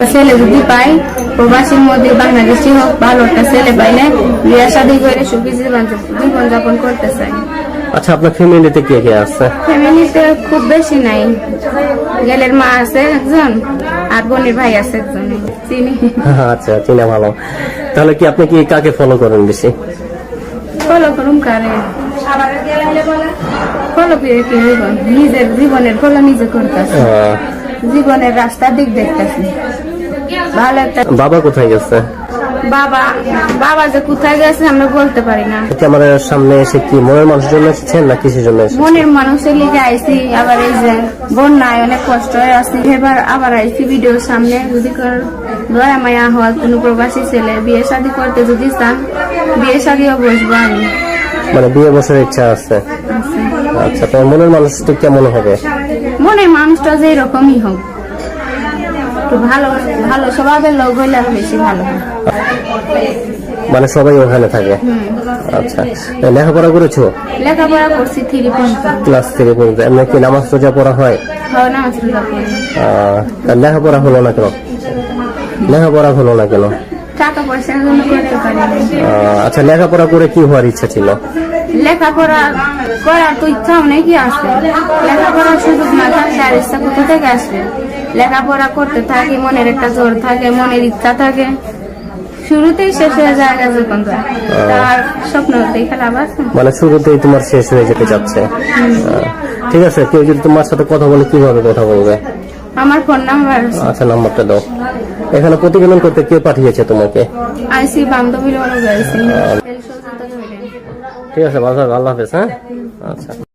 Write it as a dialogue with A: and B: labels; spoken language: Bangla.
A: ছেলে যদি পাই প্রবাসীর মধ্যে বাংলাদেশি হোক ভালো একটা ছেলে পাইলে বিয়ে শাদী করে সুখী জীবন জীবন যাপন করতে চাই
B: আচ্ছা আপনার ফ্যামিলিতে কে কে আছে?
A: ফ্যামিলিতে খুব বেশি নাই। গেলের মা আছে একজন আর বোনের ভাই আছে একজন চিনি।
B: আচ্ছা চিনা ভালো। তাহলে কি আপনি কি কাকে ফলো করেন বেশি?
A: ফলো করুন কারে? ফলো করে কি নিজের জীবনের ফলো নিজে করতেছে।
B: আহ,
A: জীবনের রাস্তার দিক দেখতেছি। ভালো একটা
B: বাবা কোথায় গেছে?
A: বাবা বাবা যে কোথায় গেছে আমরা বলতে পারি না।
B: সামনে এসে কি মনের মানুষের জন্য এসেছেন না কিসের জন্য এসেছেন?
A: মনের মানুষের লিগে আবার এই যে বন্যায় অনেক কষ্ট হয়ে এবার আবার ভিডিওর সামনে। যদি কর দয়া মায়া হওয়ার কোন প্রবাসী ছেলে বিয়ে শাদী করতে যদি চান বিয়ে শাদীও বসবো আমি।
B: মানে বিয়ে বছরের ইচ্ছা আছে। আচ্ছা তোমার মনের মানুষ তো কেমন হবে?
A: মনের মানুষটা যে এরকমই হোক। একটু ভালো ভালো স্বভাবের লোক হইলে আরও বেশি ভালো।
B: মানে সবাই ওখানে থাকে? আচ্ছা। লেখাপড়া করেছ?
A: লেখাপড়া করছি থ্রি পর্যন্ত
B: ক্লাস পর্যন্ত এমনি কি নামাজ রোজা পড়া হয়?
A: হয়
B: লেখাপড়া হলো না কেন? লেখাপড়া হলো না কেন?
A: টাকা পয়সার জন্য করতে পারি।
B: আহ, আচ্ছা লেখাপড়া করে কি হওয়ার ইচ্ছা ছিল?
A: লেখাপড়া করার তো ইচ্ছা অনেকই আছে লেখাপড়ার সুযোগ আর ইচ্ছা কোথা থেকে আসবে। লেখাপড়া করতে থাকে মনের একটা জোর থাকে মনের ইচ্ছা থাকে। শুরুতেই শেষ হয়ে যায় যখন তার স্বপ্ন দেখা লাভ আছে
B: মানে শুরুতেই তোমার শেষ হয়ে যেতে যাচ্ছে। ঠিক আছে কেউ যদি তোমার সাথে কথা বলে কীভাবে কথা বলবে?
A: আমার ফোন নাম্বার।
B: আচ্ছা নাম্বারটা দাও। এখানে প্রতিবেদন করতে কে পাঠিয়েছে তোমাকে?
A: আইসি বান্ধবীর অনেক আইসি
B: ঠিক আছে বাজার আল্লাহ হাফেজ হ্যাঁ? আচ্ছা।